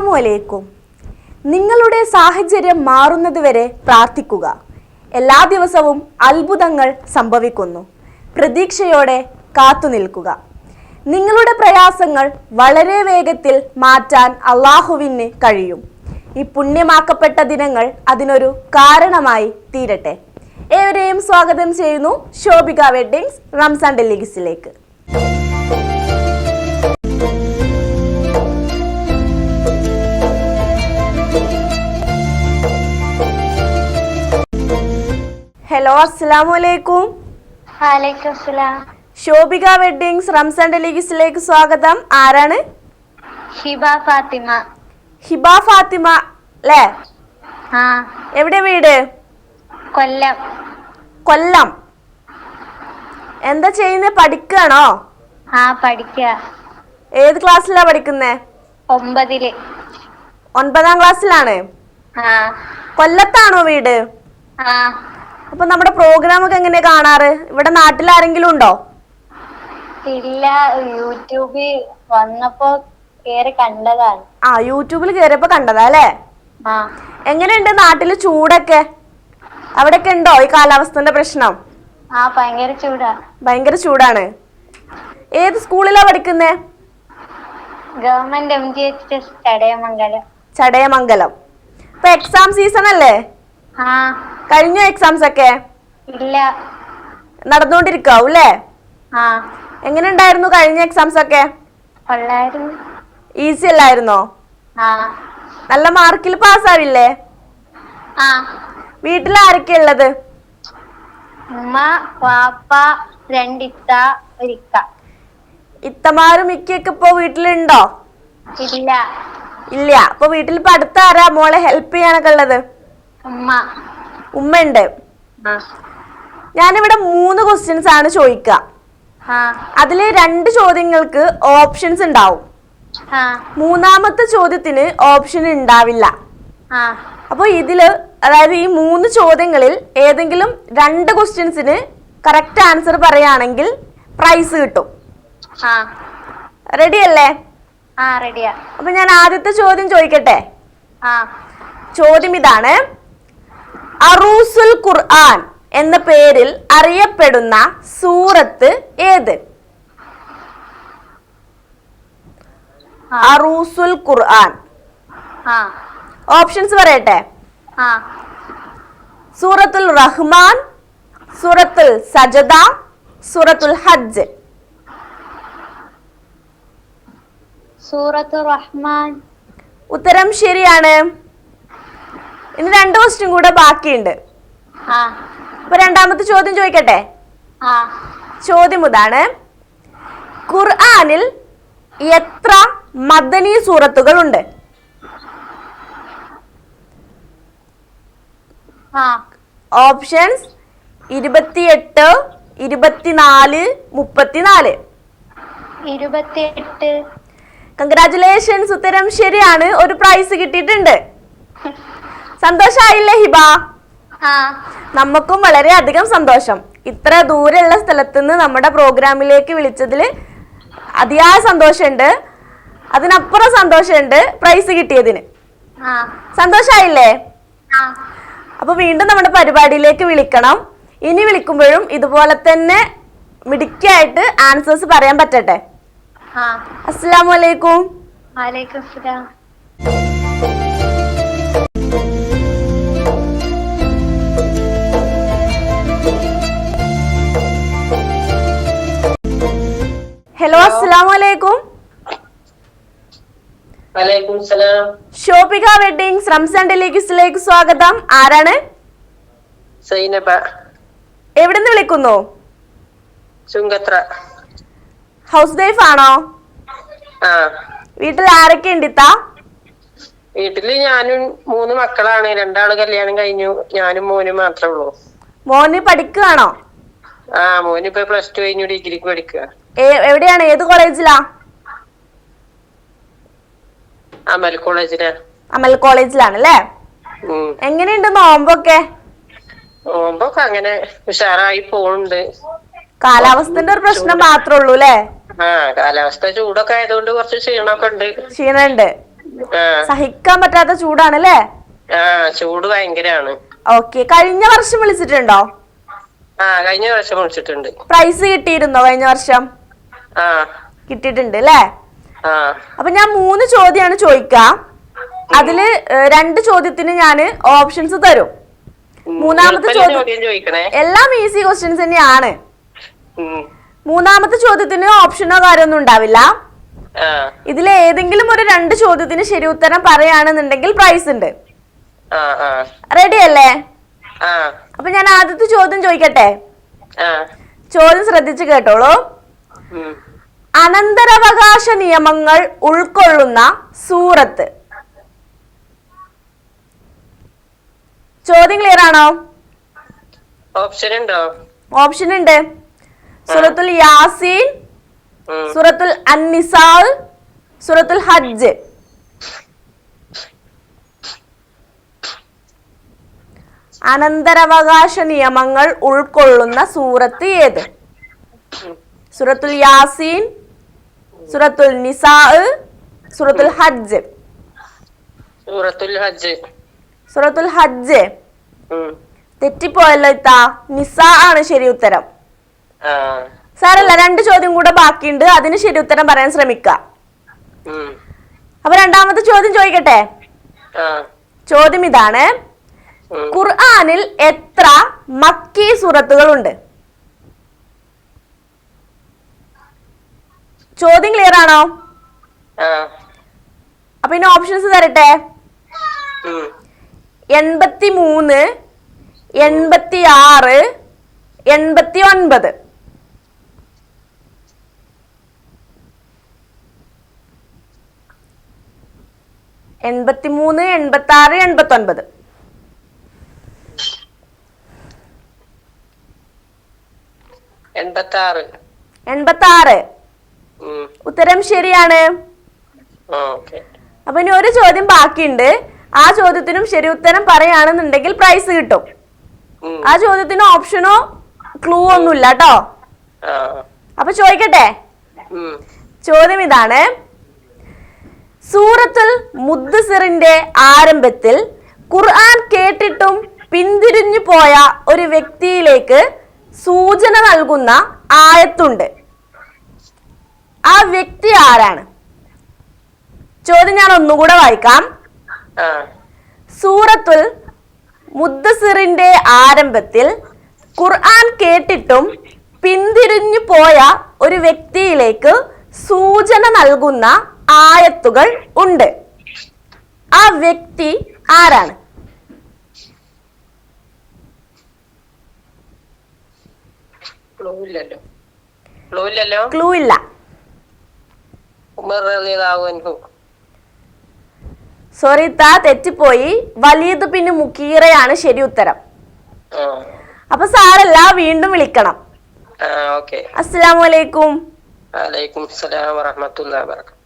അസ്സലാമു അലൈക്കും. നിങ്ങളുടെ സാഹചര്യം മാറുന്നതുവരെ പ്രാർത്ഥിക്കുക. എല്ലാ ദിവസവും അത്ഭുതങ്ങൾ സംഭവിക്കുന്നു. പ്രതീക്ഷയോടെ കാത്തുനിൽക്കുക നിങ്ങളുടെ പ്രയാസങ്ങൾ വളരെ വേഗത്തിൽ മാറ്റാൻ അള്ളാഹുവിന് കഴിയും. ഈ പുണ്യമാക്കപ്പെട്ട ദിനങ്ങൾ അതിനൊരു കാരണമായി തീരട്ടെ. ഏവരെയും സ്വാഗതം ചെയ്യുന്നു ശോഭിക വെഡ്ഡിങ്സ് റംസാൻ ഡെലിഗസിലേക്ക് ഹലോ അസ്സലാമു അലൈക്കും വാലേക്കും സലാം ശോഭിക വെഡ്ഡിങ്സ് റംസാൻ ഡെലിഗസിലേക്ക് സ്വാഗതം. ആരാണ്? ഹിബ ഫാത്തിമ. ഹിബ ഫാത്തിമ അല്ലേ എവിടെ വീട്? കൊല്ലം. കൊല്ലം. എന്താ ചെയ്യുന്നത് പഠിക്കണോ ആ പഠിക്കുക ഏത് ക്ലാസ്സിലാ പഠിക്കുന്നേ? ഒമ്പതിൽ. ഒൻപതാം ക്ലാസ്സിലാണ്. കൊല്ലത്താണോ വീട്? ആ. അപ്പൊ നമ്മുടെ പ്രോഗ്രാം ഒക്കെ എങ്ങനെ കാണാറ്? ഇവിടെ നാട്ടിൽ ആരെങ്കിലും ഉണ്ടോ? ഇല്ല യൂട്യൂബിൽ വന്നപ്പോ കേറി കണ്ടതാണ്. ആ യൂട്യൂബിൽ കേറിയപ്പോ കണ്ടതാ അല്ലേ? എങ്ങനെയുണ്ട് നാട്ടിൽ ചൂടൊക്കെ? അവിടെയൊക്കെ ഉണ്ടോ ഈ കാലാവസ്ഥന്റെ പ്രശ്നം? ആ ഭയങ്കര ചൂടാ. ഭയങ്കര ചൂടാണ്. ഏത് സ്കൂളിലാ പഠിക്കുന്നേ? Government M G H S Chadayamangalam. Chadayamangalam. ഇപ്പൊ എക്സാം സീസൺ അല്ലേ? കഴിഞ്ഞോ എക്സാംസ് ഒക്കെ? ഇല്ല. നടന്നുകൊണ്ടിരിക്കാവും അല്ലേ എങ്ങനെ ഉണ്ടായിരുന്നു കഴിഞ്ഞ എക്സാംസ് ഒക്കെ? ഈസി അല്ലായിരുന്നോ? നല്ല മാർക്കിൽ പാസ്സാവില്ലേ വീട്ടിൽ ആരൊക്കെ ഉള്ളത്? ഉമ്മ വാപ്പ രണ്ടിത്ത ഒരിക്ക. ഇത്തമാരും മിക്കൊക്കെ ഇപ്പൊ വീട്ടിലുണ്ടോ? ഇല്ല. ഇല്ല. അപ്പൊ വീട്ടിൽ ഇപ്പൊ അടുത്ത ആരാ മോളെ ഹെൽപ്പ് ചെയ്യാനൊക്കെ ഉള്ളത്? ഉമ്മ. ഉമ്മ ഉണ്ട് ആ. ഞാനിവിടെ മൂന്ന് ക്വസ്റ്റ്യൻസ് ആണ് ചോദിക്കുക അതിൽ രണ്ട് ചോദ്യങ്ങൾക്ക് ഓപ്ഷൻസ് ഉണ്ടാവും. മൂന്നാമത്തെ ചോദ്യത്തിന് ഓപ്ഷൻ ഉണ്ടാവില്ല. അപ്പോൾ ഇതിൽ അതായത് ഈ മൂന്ന് ചോദ്യങ്ങളിൽ ഏതെങ്കിലും രണ്ട് ക്വസ്റ്റ്യൻസിന് കറക്റ്റ് ആൻസർ പറയുകയാണെങ്കിൽ പ്രൈസ് കിട്ടും. റെഡി അല്ലേ? അപ്പൊ ഞാൻ ആദ്യത്തെ ചോദ്യം ചോദിക്കട്ടെ? ചോദ്യം ഇതാണ് അറൂസുൽ ഖുർആൻ എന്ന പേരിൽ അറിയപ്പെടുന്ന സൂറത്ത് ഏത്? അറൂസുൽ ഖുർആൻ. ഓപ്ഷൻസ് പറയട്ടെ. സൂറത്തുൽ റഹ്മാൻ സൂറത്തുൽ സജദ സൂറത്തുൽ ഹജ്ജ്. സൂറത്തുൽ റഹ്മാൻ. ഉത്തരം ശരിയാണ്. ഇനി രണ്ട് ക്വസ്റ്റ്യൻ കൂടെ ബാക്കിയുണ്ട്. അപ്പൊ രണ്ടാമത്തെ ചോദ്യം ചോദിക്കട്ടെ? ചോദ്യം ഇതാണ്. ഖുർആനിൽ എത്ര മദനി സൂറത്തുകൾ ഉണ്ട് ഓപ്ഷൻസ് ഇരുപത്തിയെട്ട് ഇരുപത്തിനാല് മുപ്പത്തിനാല്. ഇരുപത്തിയെട്ട്. കൺഗ്രാറ്റുലേഷൻസ് ഉത്തരം ശരിയാണ്. ഒരു പ്രൈസ് കിട്ടിയിട്ടുണ്ട്. സന്തോഷായില്ലേ ഹിബ? നമുക്കും വളരെ അധികം സന്തോഷം. ഇത്ര ദൂരെയുള്ള സ്ഥലത്തുനിന്ന് നമ്മുടെ പ്രോഗ്രാമിലേക്ക് വിളിച്ചതിൽ അതിയായ സന്തോഷമുണ്ട്. അതിനപ്പുറം സന്തോഷമുണ്ട് പ്രൈസ് കിട്ടിയതിന്. സന്തോഷായില്ലേ? അപ്പൊ വീണ്ടും നമ്മുടെ പരിപാടിയിലേക്ക് വിളിക്കണം. ഇനി വിളിക്കുമ്പോഴും ഇതുപോലെ തന്നെ മിടുക്കിയായിട്ട് ആൻസേഴ്സ് പറയാൻ പറ്റട്ടെ. ആ. വലൈക്കും അലൈക്കും. വാലേക്കും സലാം ഹലോ അസ്സലാമു അലൈക്കും വലൈക്കും സലാം ഷോപ്പിക വെഡിങ്സ് റംസാൻ ഡെലിഗസിലേക്ക് സ്വാഗതം. ആരാണ്? സൈനബ. എവിടുന്ന് വിളിക്കുന്നു? ചുങ്കത്ര. ഹൗസ് വൈഫ് ആണോ? വീട്ടിൽ ആരൊക്കെ ഉണ്ട് ഇത്ത? വീട്ടിൽ ഞാനും മൂന്ന് മക്കളാണ്. രണ്ടാൾ കല്യാണം കഴിഞ്ഞു. ഞാനും മോനും മാത്രമേ ഉള്ളൂ. മോന് പഠിക്കുകയാണോ ആ മോന് ഇപ്പൊ പ്ലസ് ടു കഴിഞ്ഞു ഡിഗ്രിക്ക് പഠിക്കുക എവിടെയാണ്? ഏത് കോളേജിലാ? അമൽ കോളേജിലാ. അമൽ കോളേജിലാണ് അല്ലേ? എങ്ങനെയുണ്ട് നോമ്പൊക്കെ നോമ്പൊക്കെ അങ്ങനെ ഉഷാറായി പോണുണ്ട് കാലാവസ്ഥന്റെ ഒരു പ്രശ്നം മാത്രമേ ഉള്ളൂ അല്ലേ? ആ കാലാവസ്ഥ ചൂടൊക്കെ ആയതുകൊണ്ട് കുറച്ച് ക്ഷീണമൊക്കെ ഉണ്ട് ക്ഷീണുണ്ട് സഹിക്കാൻ പറ്റാത്ത ചൂടാണ് അല്ലേ? ആ ചൂട് ഭയങ്കരാണ്. ഓക്കെ. കഴിഞ്ഞ വർഷം വിളിച്ചിട്ടുണ്ടോ? ആ കഴിഞ്ഞ വർഷം വിളിച്ചിട്ടുണ്ട്. പ്രൈസ് കിട്ടിയിരുന്നോ കഴിഞ്ഞ വർഷം? കിട്ടിയിട്ടുണ്ട് അല്ലേ? അപ്പൊ ഞാൻ മൂന്ന് ചോദ്യമാണ് ചോദിക്കാം. അതിൽ രണ്ട് ചോദ്യത്തിന് ഞാൻ ഓപ്ഷൻസ് തരും. മൂന്നാമത്തെ ചോദ്യം- എല്ലാം ഈസി ക്വസ്റ്റ്യൻസ് തന്നെയാണ്. മൂന്നാമത്തെ ചോദ്യത്തിന് ഓപ്ഷനോ കാര്യമൊന്നും ഉണ്ടാവില്ല. ഇതിൽ ഏതെങ്കിലും ഒരു രണ്ട് ചോദ്യത്തിന് ശരി ഉത്തരം പറയുകയാണെന്നുണ്ടെങ്കിൽ പ്രൈസ് ഉണ്ട്. റെഡി അല്ലേ? അപ്പൊ ഞാൻ ആദ്യത്തെ ചോദ്യം ചോദിക്കട്ടെ? ചോദ്യം ശ്രദ്ധിച്ചു കേട്ടോളൂ. അനന്തരാവകാശ നിയമങ്ങൾ ഉൾക്കൊള്ളുന്ന സൂറത്ത്. ചോദ്യം ക്ലിയർ ആണോ? ഓപ്ഷൻ ഉണ്ടോ? ഓപ്ഷൻ ഉണ്ട്. സൂറത്തുൽ യാസീൻ. സൂറത്തുൽ അന്നിസാൽ സൂറത്തുൽ ഹജ്ജ്. അനന്തരാവകാശ നിയമങ്ങൾ ഉൾക്കൊള്ളുന്ന സൂറത്ത് ഏത്? സൂറത്തുൽ യാസീൻ സൂറത്തുൽ നിസാ സൂറത്തുൽ ഹജ്ജ് സൂറത്തുൽ ഹജ്ജ് സൂറത്തുൽ ഹജ്ജ്. തെറ്റിപ്പോയല്ലോ ഇത്താ നിസാ ആണ് ശരി ഉത്തരം. സാറല്ല രണ്ട് ചോദ്യം കൂടെ ബാക്കിയുണ്ട്. അതിന് ശരി ഉത്തരം പറയാൻ ശ്രമിക്ക. അപ്പൊ രണ്ടാമത്തെ ചോദ്യം ചോദിക്കട്ടെ? ചോദ്യം ഇതാണ്. ഖുർആാനിൽ ഖുർആനിൽ എത്ര മക്കി സൂറത്തുകളുണ്ട്? ചോദ്യം ക്ലിയർ ആണോ? അപ്പൊ ഇനി ഓപ്ഷൻസ് തരട്ടെ. എൺപത്തി മൂന്ന് എൺപത്തി ആറ് എൺപത്തി ഒൻപത് എൺപത്തി മൂന്ന് എൺപത്തി ആറ് എൺപത്തി ഒൻപത് എൺപത്തി ആറ് എൺപത്തി ആറ്. ഉത്തരം ശരിയാണ്. അപ്പൊ ഇനി ഒരു ചോദ്യം ബാക്കിയുണ്ട്. ആ ചോദ്യത്തിനും ശരി ഉത്തരം പറയുകയാണെന്നുണ്ടെങ്കിൽ പ്രൈസ് കിട്ടും. ആ ചോദ്യത്തിന് ഓപ്ഷനോ ക്ലൂ ഒന്നുമില്ല കേട്ടോ ആ. അപ്പൊ ചോദിക്കട്ടെ? ചോദ്യം ഇതാണ്. സൂറത്തുൽ മുദ്ദസിറിന്റെ ആരംഭത്തിൽ ഖുർആൻ കേട്ടിട്ടും പിന്തിരിഞ്ഞു പോയ ഒരു വ്യക്തിയിലേക്ക് സൂചന നൽകുന്ന ആയത്തുണ്ട്. ആ വ്യക്തി ആരാണ്? ചോദ്യം ഞാൻ ഒന്നുകൂടെ വായിക്കാം. സൂറത്തുൽ മുദ്ദസിറിന്റെ ആരംഭത്തിൽ ഖുർആൻ കേട്ടിട്ടും പിന്തിരിഞ്ഞു പോയ ഒരു വ്യക്തിയിലേക്ക് സൂചന നൽകുന്ന ആയത്തുകൾ ഉണ്ട്. ആ വ്യക്തി ആരാണ്? ക്ലൂ ഇല്ല. സോറി താ തെറ്റിപ്പോയി. വലിയത് പിന്നെ മുക്കീറയാണ് ശരി ഉത്തരം. അപ്പൊ സാറല്ല വീണ്ടും വിളിക്കണം. അസ്സലാമലൈക്കും വലൈക്കും സലാം വറഹമത്തുള്ളാഹി വബറകാതുഹു